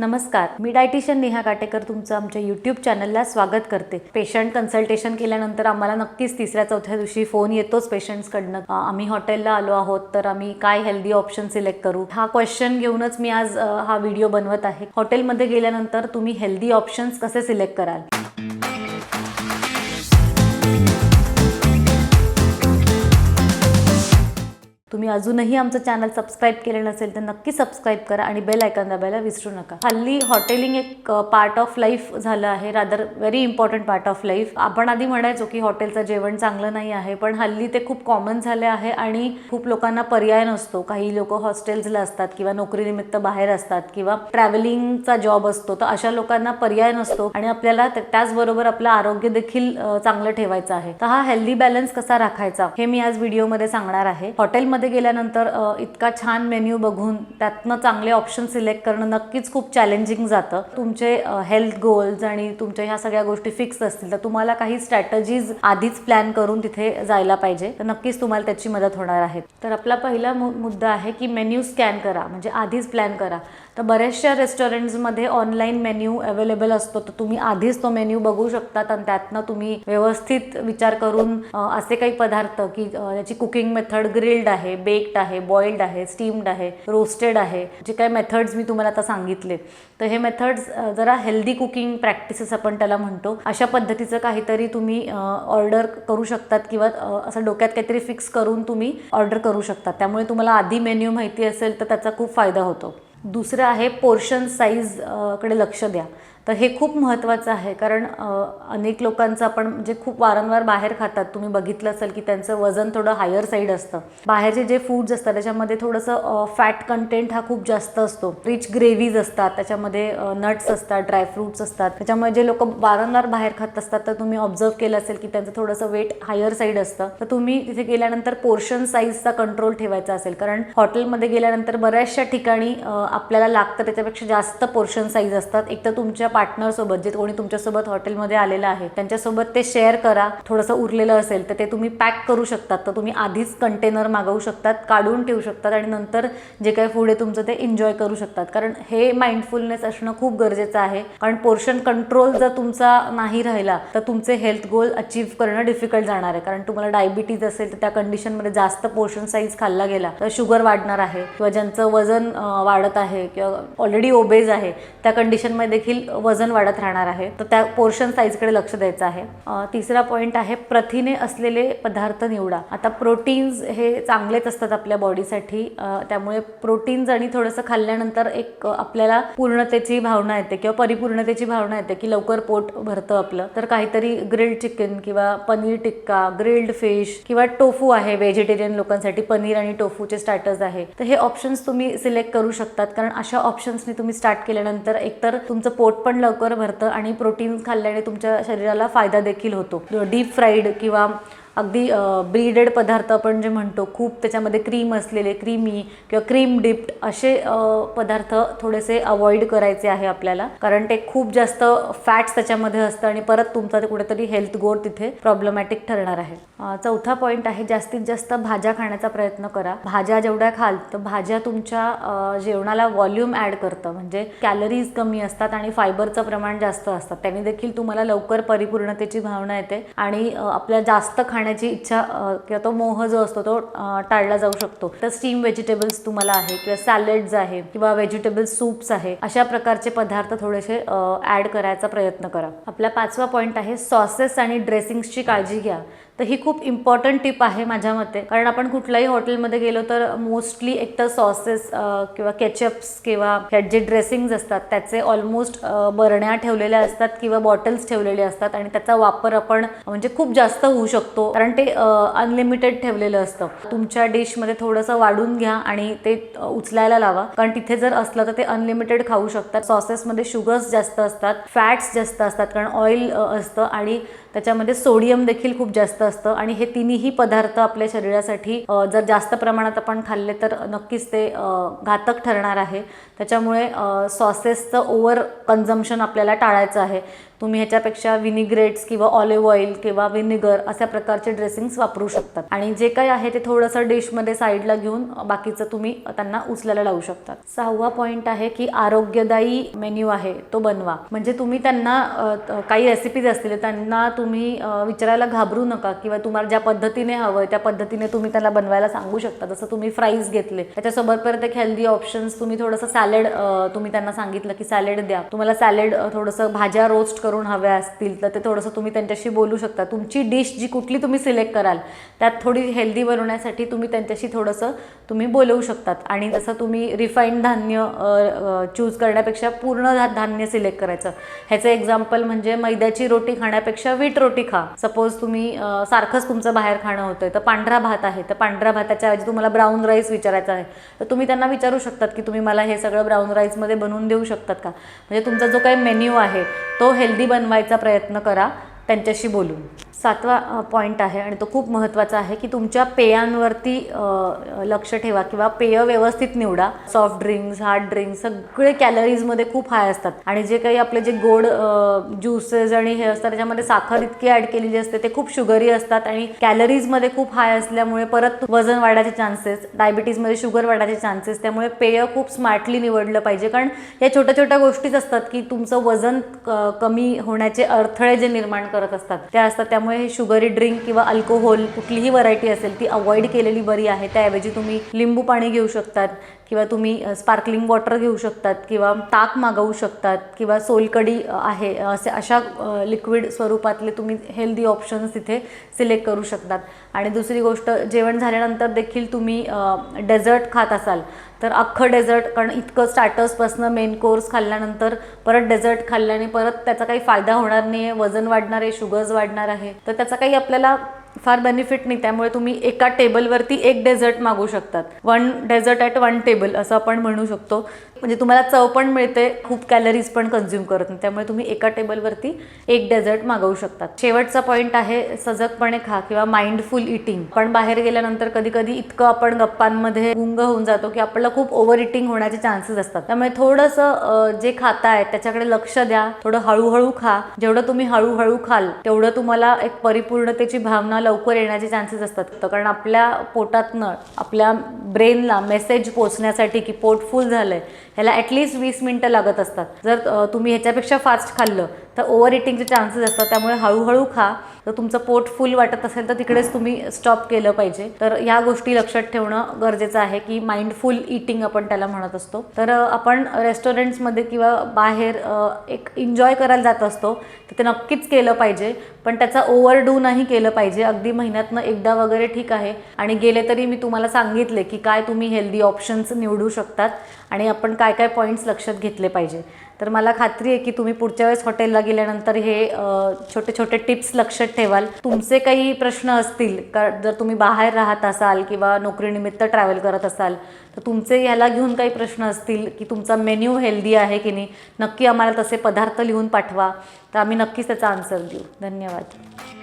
नमस्कार. मी डायटिशियन नेहा काटेकर तुमचं आमच्या यूट्यूब चॅनलला स्वागत करते. पेशंट कन्सल्टेशन केल्यानंतर आम्हाला नक्कीच तिसऱ्या चौथ्या दिवशी फोन येतोच पेशंट्सकडनं आम्ही हॉटेलला आलो आहोत तर आम्ही काय हेल्दी ऑप्शन सिलेक्ट करू? हा क्वेश्चन घेऊनच मी आज हा व्हिडिओ बनवत आहे. हॉटेलमध्ये गेल्यानंतर तुम्ही हेल्दी ऑप्शन्स कसे सिलेक्ट कराल? तुम्ही अजूनही आमचं चॅनल सबस्क्राईब केलं नसेल तर नक्की सबस्क्राईब करा आणि बेल आयकॉन दाबायला विसरू नका. हल्ली हॉटेलिंग एक पार्ट ऑफ लाईफ झालं आहे. Rather very important part of life आपण आधी म्हणायचो की हॉटेलचं जेवण चांगलं नाही आहे पण हल्ली ते खूप कॉमन झाले आहे आणि खूप लोकांना पर्याय नसतो. काही लोक हॉस्टेल्सला असतात किंवा नोकरीनिमित्त बाहेर असतात किंवा ट्रॅव्हलिंगचा जॉब असतो तर अशा लोकांना पर्याय नसतो आणि आपल्याला त्याचबरोबर आपलं आरोग्य देखील चांगलं ठेवायचं आहे. तर हा हेल्दी बॅलन्स कसा राखायचा हे मी आज व्हिडिओमध्ये सांगणार आहे. हॉटेलमध्ये गेल्यानंतर इतका छान मेन्यू बघून त्यातनं चांगले ऑप्शन सिलेक्ट करणं नक्कीच खूप चॅलेंजिंग जातं. तुमचे हेल्थ गोल्स आणि तुमच्या ह्या सगळ्या गोष्टी फिक्स असतील तर तुम्हाला काही स्ट्रॅटजीज आधीच प्लॅन करून तिथे जायला पाहिजे. तर नक्कीच तुम्हाला त्याची मदत होणार आहे. तर आपला पहिला मुद्दा आहे की मेन्यू स्कॅन करा म्हणजे आधीच प्लॅन करा. तर बऱ्याचशा रेस्टॉरंट्समध्ये ऑनलाईन मेन्यू अवेलेबल असतो. तर तुम्ही आधीच तो मेन्यू बघू शकतात आणि त्यातनं तुम्ही व्यवस्थित विचार करून असे काही पदार्थ की ज्याची याची कुकिंग मेथड ग्रिल्ड आहे बेक्ड आहे बॉइल्ड आहे स्टीम्ड आहे रोस्टेड आहे जे काही मेथड्स मी तुम्हाला आता सांगितले तर हे मेथड्स जरा हेल्दी कुकिंग प्रॅक्टिसेस आपण त्याला म्हणतो. अशा पद्धतीचं काहीतरी तुम्ही ऑर्डर करू शकतात किंवा असं डोक्यात काहीतरी फिक्स करून तुम्ही ऑर्डर करू शकता त्यामुळे तुम्हाला आधी मेन्यू माहिती असेल तर त्याचा खूप फायदा होतो. दुसरं आहे पोर्शन साईजकडे लक्ष द्या. तर हे खूप महत्त्वाचं आहे. कारण अनेक लोकांचं आपण जे खूप वारंवार बाहेर खातात. तुम्ही बघितलं असेल की त्यांचं वजन थोडं हायर साईड असतं. बाहेरचे जे फूड्स असतात त्याच्यामध्ये थोडंसं फॅट कंटेंट हा खूप जास्त असतो. रिच ग्रेव्हीज असतात. त्याच्यामध्ये नट्स असतात ड्रायफ्रुट्स असतात. त्याच्यामुळे जे लोक वारंवार बाहेर खात असतात तर तुम्ही ऑब्झर्व केलं असेल की त्यांचं थोडंसं वेट हायर साईड असतं. तर तुम्ही तिथे गेल्यानंतर पोर्शन साईजचा कंट्रोल ठेवायचा असेल. कारण हॉटेलमध्ये गेल्यानंतर बऱ्याचशा ठिकाणी आपल्याला लागतं त्याच्यापेक्षा जास्त पोर्शन साईज असतात. एक तर तुमच्या पार्टनरसोबत जे कोणी तुमच्यासोबत हॉटेलमध्ये आलेलं आहे त्यांच्यासोबत ते शेअर करा. थोडंसं उरलेलं असेल तर ते तुम्ही पॅक करू शकतात. तर तुम्ही आधीच कंटेनर मागवू शकतात काढून ठेवू शकतात आणि नंतर जे काही फूड आहे तुमचं ते एन्जॉय करू शकतात. कारण हे माइंडफुलनेस असणं खूप गरजेचं आहे. कारण पोर्शन कंट्रोल जर तुमचा नाही राहिला तर तुमचे हेल्थ गोल अचीव्ह करणं डिफिकल्ट जाणार आहे. कारण तुम्हाला डायबिटीज असेल तर त्या कंडिशनमध्ये जास्त पोर्शन साईज खाल्ला गेला तर शुगर वाढणार आहे. किंवा ज्यांचं वजन वाढत आहे किंवा ऑलरेडी ओबेज आहे त्या कंडिशनमध्ये देखील वजन वाढत राहणार आहे. तर त्या पोर्शन साईजकडे लक्ष द्यायचं आहे. तिसरा पॉईंट आहे प्रथिने असलेले पदार्थ निवडा. आता प्रोटीन्स हे चांगलेच असतात आपल्या बॉडीसाठी त्यामुळे प्रोटीन्स आणि थोडंसं खाल्ल्यानंतर एक आपल्याला पूर्णतेची भावना येते किंवा परिपूर्णतेची भावना येते की लवकर पोट भरतं आपलं. तर काहीतरी ग्रिल्ड चिकन किंवा पनीर टिक्का ग्रिल्ड फिश किंवा टोफू आहे. व्हेजिटेरियन लोकांसाठी पनीर आणि टोफूचे स्टार्टर्स आहे. तर हे ऑप्शन्स तुम्ही सिलेक्ट करू शकतात. कारण अशा ऑप्शन्सनी तुम्ही स्टार्ट केल्यानंतर एकतर तुमचं पोट पण लवकर भरतं आणि प्रोटीन खाल्ल्याने तुमच्या शरीराला फायदा देखील होतो. डीप फ्राईड किंवा अगदी ब्रीडेड पदार्थ आपण जे म्हणतो खूप त्याच्यामध्ये क्रीम असलेले क्रीमी किंवा क्रीम डिप्ड असे पदार्थ थोडेसे अवॉइड करायचे आहे आपल्याला. कारण ते खूप जास्त फॅट्स त्याच्यामध्ये असतं आणि परत तुमचा कुठेतरी हेल्थ गोर तिथे प्रॉब्लेमॅटिक ठरणार आहे. चौथा पॉईंट आहे जास्तीत जास्त भाज्या खाण्याचा प्रयत्न करा. भाज्या जेवढ्या खाल तर भाज्या तुमच्या जेवणाला व्हॉल्यूम ॲड करतं. म्हणजे कॅलरीज कमी असतात आणि फायबरचं प्रमाण जास्त असतात त्याने देखील तुम्हाला लवकर परिपूर्णतेची भावना येते आणि आपल्या जास्त खाण्याची इच्छा किंवा तो मोह जो असतो तो टाळला जाऊ शकतो. तर स्टीम व्हेजिटेबल्स तुम्हाला आहे किंवा सॅलड्स आहे किंवा व्हेजिटेबल सूप्स आहे अशा प्रकारचे पदार्थ थोडेसे ॲड करायचा प्रयत्न करा. आपला पाचवा पॉईंट आहे सॉसेस आणि ड्रेसिंग्सची काळजी घ्या. तर ही खूप इम्पॉर्टंट टिप आहे माझ्या मते. कारण आपण कुठल्याही हॉटेलमध्ये गेलो तर मोस्टली एकतर सॉसेस किंवा केचअप्स किंवा जे ड्रेसिंग्स असतात त्याचे ऑलमोस्ट बरण्या ठेवलेल्या असतात किंवा बॉटल्स ठेवलेले असतात आणि त्याचा वापर आपण म्हणजे खूप जास्त होऊ शकतो. कारण ते अनलिमिटेड ठेवलेलं असतं. तुमच्या डिशमध्ये थोडंसं वाढून घ्या आणि ते उचलायला लावा. कारण तिथे जर असलं तर ते अनलिमिटेड खाऊ शकतात. सॉसेसमध्ये शुगर्स जास्त असतात फॅट्स जास्त असतात कारण ऑइल असतं आणि त्याच्यामध्ये सोडियम देखील खूप जास्त असतं आणि हे तिन्ही पदार्थ आपल्या शरीरासाठी जर जास्त प्रमाणात आपण खाल्ले तर नक्कीच ते घातक ठरणार आहे. त्याच्यामुळे सॉसेसचं ओव्हर कन्झम्पन आपल्याला टाळायचं आहे. तुम्ही ह्याच्यापेक्षा विनिग्रेट्स किंवा ऑलिव्ह ऑइल किंवा विनेगर अशा प्रकारचे ड्रेसिंग्स वापरू शकतात. आणि जे काही आहे ते थोडंसं डिशमध्ये साईडला घेऊन बाकीचं तुम्ही त्यांना उचलायला लावू शकतात सहावा पॉईंट आहे की आरोग्यदायी मेन्यू आहे तो बनवा. म्हणजे तुम्ही त्यांना काही रेसिपीज असतील त्यांना तुम्ही विचारायला घाबरू नका किंवा तुम्हाला ज्या पद्धतीने हवं त्या पद्धतीने तुम्ही त्याला बनवायला सांगू शकता. जसं तुम्ही फ्राईज घेतले त्याच्यासोबत परत एक हेल्दी ऑप्शन्स तुम्ही थोडंसं सॅलेड तुम्ही त्यांना सांगितलं की सॅलेड द्या. तुम्हाला सॅलेड थोडंसं भाज्या रोस्ट करून हव्या असतील तर ते थोडंसं तुम्ही त्यांच्याशी बोलू शकता. तुमची डिश जी कुठली तुम्ही सिलेक्ट कराल त्यात थोडी हेल्दी बनवण्यासाठी तुम्ही त्यांच्याशी थोडंसं तुम्ही बोलवू शकतात. आणि जसं तुम्ही रिफाईंड धान्य चूज करण्यापेक्षा पूर्ण धान्य सिलेक्ट करायचं. ह्याचं एक्झाम्पल म्हणजे मैद्याची रोटी खाण्यापेक्षा वीट रोटी खा. सपोज तुम्ही सारखंच तुमचं बाहेर खाणं होतंय तर पांढरा भात आहे तर पांढऱ्या भाताच्या ऐवजी तुम्हाला ब्राऊन राईस विचारायचा आहे. तर तुम्ही त्यांना विचारू शकतात की तुम्ही मला हे सगळं ब्राऊन राईसमध्ये बनवून देऊ शकतात का? म्हणजे तुमचा जो काही मेन्यू आहे तो हेल्दी बनवायचा प्रयत्न करा. त्यांच्याशी बोलून. सातवा पॉईंट आहे आणि तो खूप महत्त्वाचा आहे की तुमच्या पेयांवरती लक्ष ठेवा किंवा पेय व्यवस्थित निवडा. सॉफ्ट ड्रिंक्स हार्ड ड्रिंक्स सगळे कॅलरीजमध्ये खूप हाय असतात. आणि जे काही आपले जे गोड ज्युसेस आणि हे असतात त्याच्यामध्ये साखर इतकी ॲड केलेली असते ते खूप शुगरी असतात आणि कॅलरीजमध्ये खूप हाय असल्यामुळे परत वजन वाढायचे चान्सेस डायबिटीजमध्ये शुगर वाढायचे चान्सेस त्यामुळे पेय खूप स्मार्टली निवडलं पाहिजे. कारण या छोट्या छोट्या गोष्टीच असतात की तुमचं वजन क- कमी होण्याचे अडथळे जे निर्माण करत असतात. त्या असतात त्यामुळे हे शुगरी ड्रिंक किंवा अल्कोहोल कुठलीही व्हरायटी असेल ती अवॉइड केलेली बरी आहे. त्याऐवजी तुम्ही लिंबू पाणी घेऊ शकतात किंवा तुम्ही स्पार्कलिंग वॉटर घेऊ शकतात किंवा ताक मागवू शकतात किंवा सोलकडी आहे असे अशा लिक्विड स्वरूपातले तुम्ही हेल्दी ऑप्शन्स तिथे सिलेक्ट करू शकतात. आणि दुसरी गोष्ट जेवण झाल्यानंतर देखील तुम्ही डेझर्ट खात असाल तर अख्खं डेझर्ट कारण इतकं स्टार्टर्सपासनं मेन कोर्स खाल्ल्यानंतर परत डेझर्ट खाल्ल्याने परत त्याचा काही फायदा होणार नाही आहे वजन वाढणार आहे शुगर्स वाढणार आहे तर त्याचा काही आपल्याला फार बेनिफिट नाही. त्यामुळे तुम्ही एका टेबलवरती एक डेझर्ट मागू शकतात. One dessert at one table असं आपण म्हणू शकतो. म्हणजे तुम्हाला चव पण मिळते खूप कॅलरीज पण कन्झ्युम करत नाही. त्यामुळे तुम्ही एका टेबलवरती एक डेझर्ट मागवू शकतात. शेवटचा पॉईंट आहे सजगपणे खा किंवा माइंडफुल इटिंग पण बाहेर गेल्यानंतर कधी कधी इतकं आपण गप्पांमध्ये गुंग होऊन जातो की आपल्याला खूप ओव्हर इटिंग होण्याचे चान्सेस असतात. त्यामुळे थोडंसं जे जे खाताय त्याच्याकडे लक्ष द्या. थोडं हळूहळू खा. जेवढं तुम्ही हळूहळू खाल तेवढं तुम्हाला एक परिपूर्णतेची भावना लवकर येण्याचे चान्सेस असतात. तर कारण आपल्या पोटातनं आपल्या ब्रेनला मेसेज पोचण्यासाठी की पोट फुल झालंय ह्याला ॲटलिस्ट वीस मिनटं लागत असतात. जर तुम्ही ह्याच्यापेक्षा फास्ट खाल्लं तर ओव्हर इटिंगचे चान्सेस असतात. त्यामुळे हळूहळू खा. जर तुमचं पोट फुल वाटत असेल तर तिकडेच तुम्ही स्टॉप केलं पाहिजे. तर ह्या गोष्टी लक्षात ठेवणं गरजेचं आहे की माइंडफुल इटिंग आपण त्याला म्हणत असतो. तर आपण रेस्टॉरंट्समध्ये किंवा बाहेर एक एन्जॉय करायला जात असतो तर ते नक्कीच केलं पाहिजे. पण त्याचा ओव्हरडू नाही केलं पाहिजे. अगदी महिन्यातनं एकदा वगैरे ठीक आहे. आणि गेले तरी मी तुम्हाला सांगितले की काय तुम्ही हेल्दी ऑप्शन्स निवडू शकतात आणि आपण काय काय पॉईंट्स लक्षात घेतले पाहिजे. तर मला खात्री आहे की तुम्ही पुढच्या वेळेस हॉटेलला गेल्यानंतर हे छोटे छोटे टिप्स लक्षात ठेवाल. तुमचे काही प्रश्न असतील का जर तुम्ही बाहेर राहत असाल किंवा नोकरीनिमित्त ट्रॅव्हल करत असाल तर तुमचे ह्याला घेऊन काही प्रश्न असतील की तुमचा मेन्यू हेल्दी आहे की नाही नक्की आम्हाला तसे पदार्थ लिहून पाठवा. तर आम्ही नक्कीच त्याचा आन्सर देऊ. धन्यवाद.